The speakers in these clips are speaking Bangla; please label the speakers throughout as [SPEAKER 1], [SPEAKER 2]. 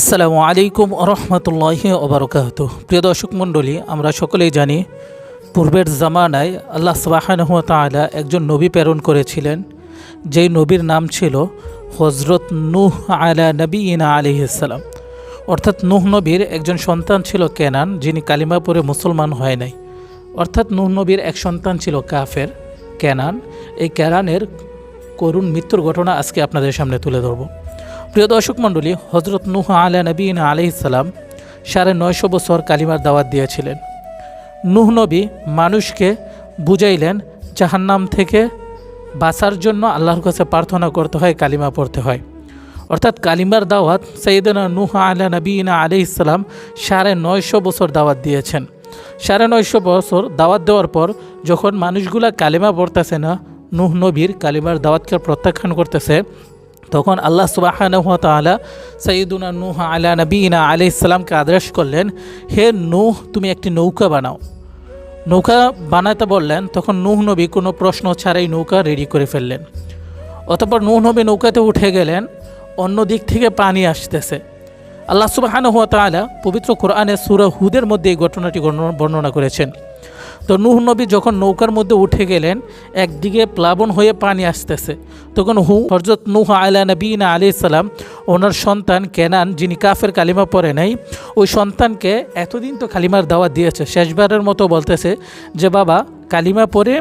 [SPEAKER 1] আসসালামু আলাইকুম রহমতুল্লাহ ওবরকাত প্রিয় দর্শক মণ্ডলী, আমরা সকলেই জানি পূর্বের জামানায় আল্লাহ সুবাহানহ তালা একজন নবী প্রেরণ করেছিলেন, যেই নবীর নাম ছিল হজরত নুহ আলা নবী ইনা আলী আলিহাল্লাম অর্থাৎ নূহ নবীর একজন সন্তান ছিল কেনান, যিনি কালিমা পরে মুসলমান হয় নাই। অর্থাৎ নূহ নবীর এক সন্তান ছিল কাফের, কেনান। এই কেনানের করুণ মৃত্যুর ঘটনা আজকে আপনাদের সামনে তুলে ধরবো। প্রিয় দর্শক মণ্ডলী হজরত নুহ আলা নবীন আলহিসাল্লাম সাড়ে নয়শো বছর কালিমার দাওয়াত দিয়েছিলেন। নুহ নবী মানুষকে বুঝাইলেন, জাহান্নাম থেকে বাঁচার জন্য আল্লাহর কাছে প্রার্থনা করতে হয়, কালিমা পড়তে হয়। অর্থাৎ কালিমার দাওয়াত সৈয়দনা নুহ আলা নবীনা আলি ইসলাম সাড়ে নয়শো বছর দাওয়াত দিয়েছেন। সাড়ে নয়শো বছর দাওয়াত দেওয়ার পর যখন মানুষগুলা কালিমা পড়তেছে না, নুহ নবীর কালিমার দাওয়াতকে প্রত্যাখ্যান করতেছে তখন আল্লাহ সুবাহানহ তালা সঈদুনা নুহ আলা নবীনা আলি ইসলামকে আদেশ করলেন, হে নুহ, তুমি একটি নৌকা বানাও। নৌকা বানাতে বললেন, তখন নুহ নবী কোনো প্রশ্ন ছাড়াই নৌকা রেডি করে ফেললেন। অতপর নুহ নবী নৌকাতে উঠে গেলেন, অন্য দিক থেকে পানি আসতেছে। আল্লাহ সুবাহানহ তালা পবিত্র কোরআনে সুরা হুদের মধ্যে এই ঘটনাটি বর্ণনা করেছেন। তো নুহ নবী যখন নৌকার মধ্যে উঠে গেলেন, একদিকে প্লাবন হয়ে পানি আসতেছে। তখন হু হরজত নুহ আলা নবীনা আলি সালাম, ওনার সন্তান কেনান, যিনি কাফের কালিমা পড়ে নাই, ওই সন্তানকে এতদিন তো কালিমার দাওয়া দিয়েছে, শেষবারের মতো বলতেছে যে, বাবা, কালিমা পড়ে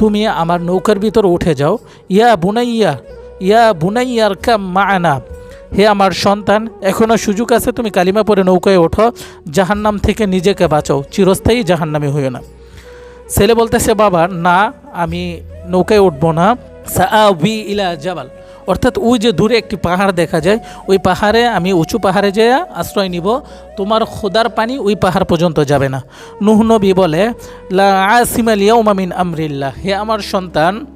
[SPEAKER 1] তুমি আমার নৌকার ভিতর উঠে যাও। ইয়া বুনাইয়া, ইয়া বুনাইয়ার কাম মানা। হে আমার সন্তান এখনও সুযোগ আছে তুমি কালিমা পরে নৌকায় ওঠো, জাহান্নাম থেকে নিজেকে বাঁচাও। চিরস্থায়ী জাহান্নামে হইও না। ছেলে বলতেছে, বাবা, না, আমি নৌকায় উঠবো না। ইলা জাবাল। অর্থাৎ ওই যে দূরে একটি পাহাড় দেখা যায়, ওই পাহাড়ে আমি উঁচু পাহাড়ে যেয়ে আশ্রয় নিব, তোমার খোদার পানি ওই পাহাড় পর্যন্ত যাবে না। নুহ নবী বলে, লা আসিমাল ইয়াউমামিন আমরিল্লাহ। হে আমার সন্তান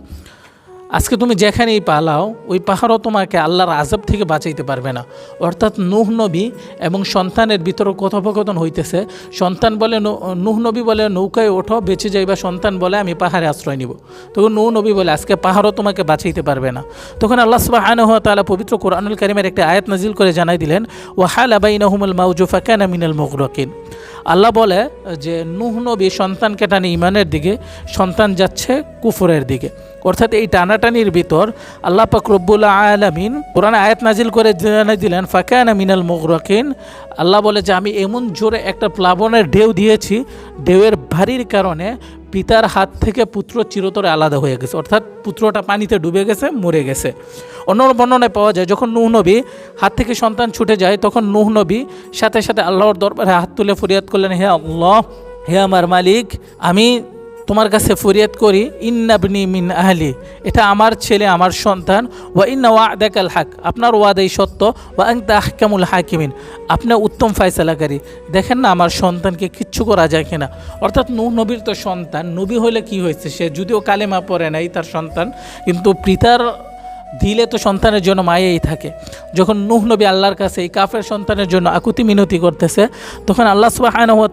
[SPEAKER 1] আজকে তুমি যেখানেই পালাও, ওই পাহাড়ও তোমাকে আল্লাহর আজব থেকে বাঁচাইতে পারবে না। অর্থাৎ নুহ নবী এবং সন্তানের ভিতরে কথোপকথন হইতেছে। সন্তান বলে নুহ নবী বলে নৌকায় ওঠো, বেঁচে যাইবা। সন্তান বলে আমি পাহাড়ে আশ্রয় নিব। তখন নূহ নবী বলে, আজকে পাহাড়ও তোমাকে বাঁচাইতে পারবে না। তখন আল্লাহ সুবহানাহু ওয়া তাআলা পবিত্র কোরআনুল কারিমের একটি আয়াত নাজিল করে জানাই দিলেন, ওয়াহাল আবাইনাহুমুল মাউজু ফাকানা মিনাল মুগরাকিন। আল্লাহ বলে যে, নুহ নবী সন্তানকে টানে ইমানের দিকে, সন্তান যাচ্ছে কুফরের দিকে। অর্থাৎ এই টানাটানির ভিতর আল্লাহ পাক রব্বুল আলামিন কোরআন আয়াত নাজিল করে জানাই দিলেন, ফাকানা মিনাল মুগরাকিন। আল্লাহ বলে যে, আমি এমন জোরে একটা প্লাবনের ঢেউ দিয়েছি, ঢেউয়ের ভারীর কারণে পিতার হাত থেকে পুত্র চিরতরে আলাদা হয়ে গেছে। অর্থাৎ পুত্রটা পানিতে ডুবে গেছে, মরে গেছে। অন্য বর্ণনায় পাওয়া যায়, যখন নুহ নবী হাত থেকে সন্তান ছুটে যায়, তখন নুহ নবী সাথে সাথে আল্লাহর দরবারে হাত তুলে ফরিয়াদ করলেন, হে আল্লাহ, হে আমার মালিক, আমি তোমার কাছে ফরিয়াদ করি ইন্নাবনি মিন আহলি এটা আমার ছেলে, আমার সন্তান, ওয়া ইন্না ওয়াদাকাল হাক আপনার ওয়াদাই সত্য, ওয়া আনতা আহকামুল হাকিমিন আপনি উত্তম ফায়সালাকারী। দেখেন না, আমার সন্তানকে কিচ্ছু করা যায় কিনা। অর্থাৎ নূ নবীর তো সন্তান, নবী হলে কি হয়েছে? সে যদিও কালেমা পড়ে নাই তার সন্তান, কিন্তু পিতার দিলে তো সন্তানের জন্য মায়েই থাকে। যখন নুহ নবী আল্লাহর কাছে এই কাফের সন্তানের জন্য আকুতি মিনতি করতেছে, তখন আল্লাহ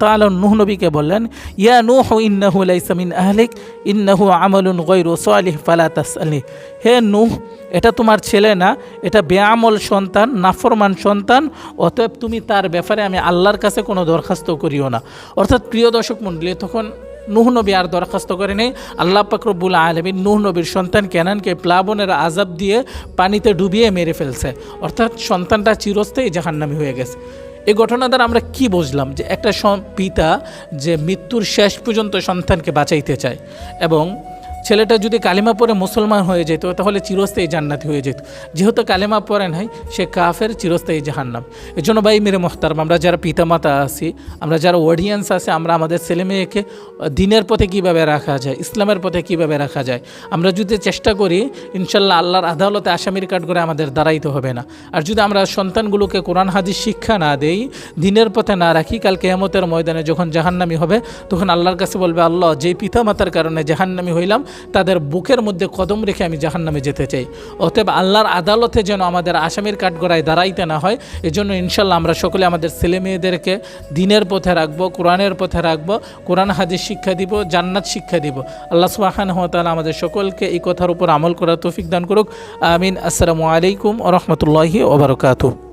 [SPEAKER 1] তাআলা নুহ নবীকে বললেন, ইয়া নূহ, ইন্নাহু লাইসা মিন আহলিক, ইন্নাহু আমালুন গায়রু সালিহ, ফালা তাসআলনি হে নুহ, এটা তোমার ছেলে না, এটা বেআমল সন্তান, নাফরমান সন্তান, অতএব তুমি তার ব্যাপারে আমি আল্লাহর কাছে কোনো দরখাস্ত করিও না। অর্থাৎ প্রিয় দর্শক মণ্ডলী, তখন নুহ নবী আর দরখাস্ত করেনি। আল্লাহ পাকরবুল আলমী নুহ নবীর সন্তান কেনানকে প্লাবনের আজাব দিয়ে পানিতে ডুবিয়ে মেরে ফেলছে। অর্থাৎ সন্তানটা চিরস্থায়ী জাহান্নামি হয়ে গেছে। এই ঘটনা দ্বারা আমরা কি বুঝলাম? যে একটা পিতা যে মৃত্যুর শেষ পর্যন্ত সন্তানকে বাঁচাইতে চায় এবং ছেলেটা যদি কালিমা পরে মুসলমান হয়ে যেত, তাহলে চিরস্থায়ী জান্নাতি হয়ে যেত। যেহেতু কালিমা পরে নাই, সে কাফের চিরস্থায়ী জাহান্নাম। এর জন্য ভাই, মেরে মোহতারম আমরা যারা পিতামাতা আছি, আমরা যারা অডিয়েন্স আছে, আমরা আমাদের ছেলে মেয়েকে দিনের পথে কীভাবে রাখা যায়, ইসলামের পথে কীভাবে রাখা যায়, আমরা যদি চেষ্টা করি, ইনশাল্লাহ আল্লাহর আদালতে আসামির কাঠ করে আমাদের দাঁড়াইতে হবে না। আর যদি আমরা সন্তানগুলোকে কোরআন হাদিস শিক্ষা না দেই, দিনের পথে না রাখি, কাল কেয়ামতের ময়দানে যখন জাহান্নামি হবে, তখন আল্লাহর কাছে বলবে, আল্লাহ, যেই পিতামাতার কারণে জাহান্নামি হইলাম তাদের বুকের মধ্যে কদম রেখে আমি জাহান্নামে যেতে চাই। অতএব আল্লাহর আদালতে যেন আমাদের আসামির কাঠগড়ায় দাঁড়াইতে না হয়, এজন্য ইনশাল্লাহ আমরা সকলে আমাদের ছেলে মেয়েদেরকে দিনের পথে রাখব, কোরআনের পথে রাখব, কোরআন, হাদিস শিক্ষা দিব, জান্নাত শিক্ষা দিব। আল্লাহ সুবাহান হতালা আমাদের সকলকে এই কথার উপর আমল করার তৌফিক দান করুক। আমিন। আসসালামু আলাইকুম রহমতুল্লাহি ওবরকাতু